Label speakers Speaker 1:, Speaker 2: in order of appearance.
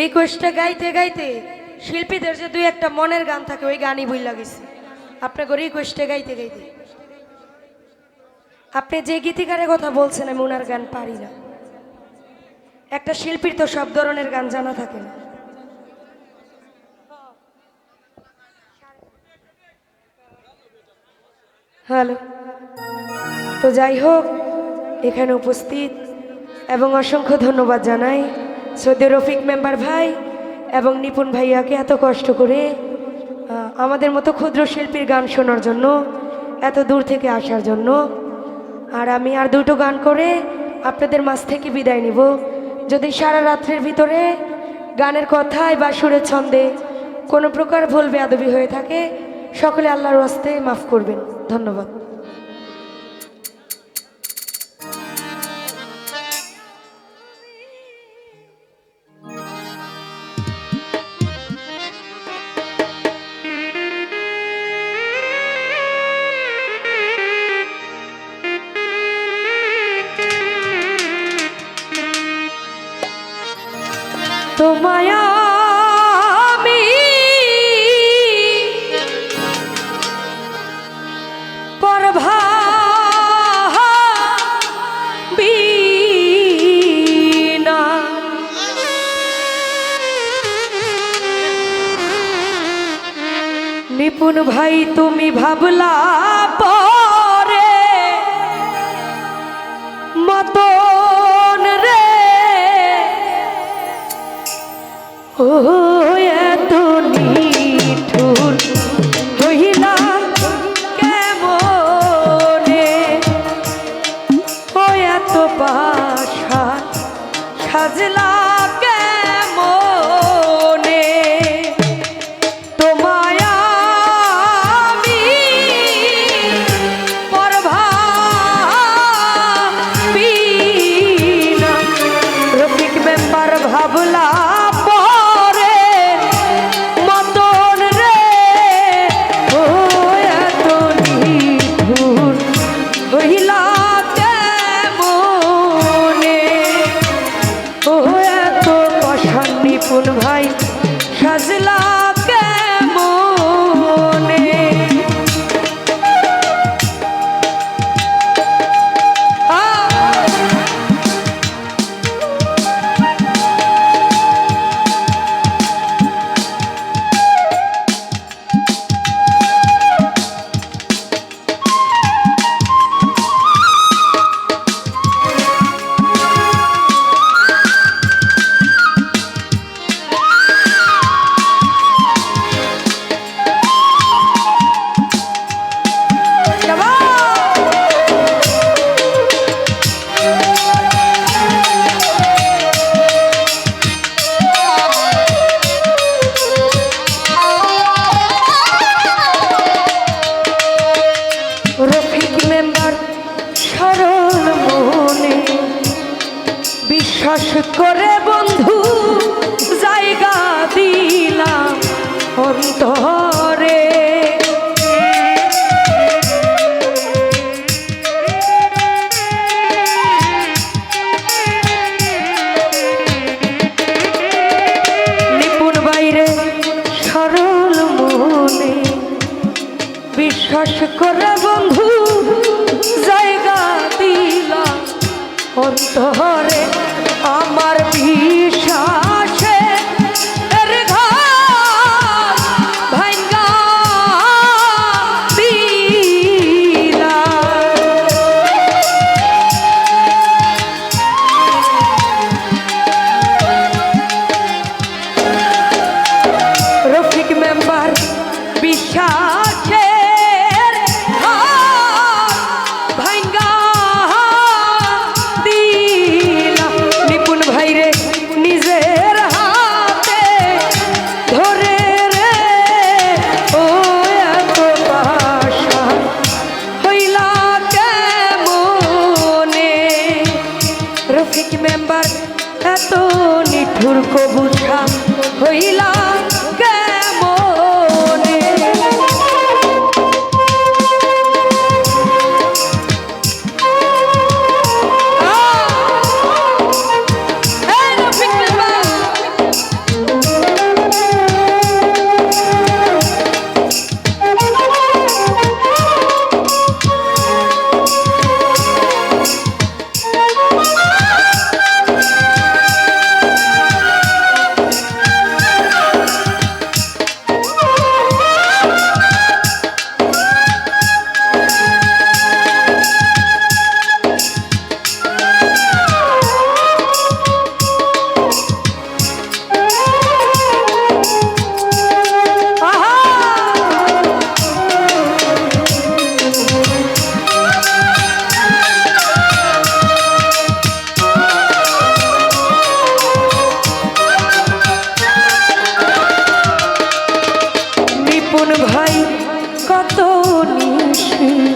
Speaker 1: রিকোয়েস্টটা গাইতে গাইতে শিল্পীদের যে দুই একটা মনের গান থাকে, ওই গানই বই লাগেছে আপনাকে রিকোয়েস্টে গাইতে গাইতে। আপনি যে গীতিকারের কথা বলছেন, আমি ওনার গান পারি না। একটা শিল্পীর তো সব ধরনের গান জানা থাকে না। হ্যালো। তো যাই হোক, এখানে উপস্থিত এবং অসংখ্য ধন্যবাদ জানাই। সৌদি রফিক মেম্বার ভাই এবং নিপুণ ভাইয়াকে এত কষ্ট করে আমাদের মতো ক্ষুদ্র শিল্পীর গান শোনার জন্য, এত দূর থেকে আসার জন্য। আর আমি আর দুটো গান করে আপনাদের মাঝ থেকে বিদায় নিব। যদি সারা রাত্রের ভিতরে গানের কথায় বা সুরের ছন্দে কোনো প্রকার ভুল বেয়াদবি হয়ে থাকে, সকলে আল্লাহর ওয়াস্তে মাফ করবেন। ধন্যবাদ। তোমায় আমি। পরভা নিপুণ ভাই তুমি ভাবলা পরে মতন Oh, yeah. নিপুণ ভাই রফিক মেম্বার সরল মনে বিশ্বাস করে বন্ধু জায়গা দিলাম অন্তরে। আশা মতো নিশি।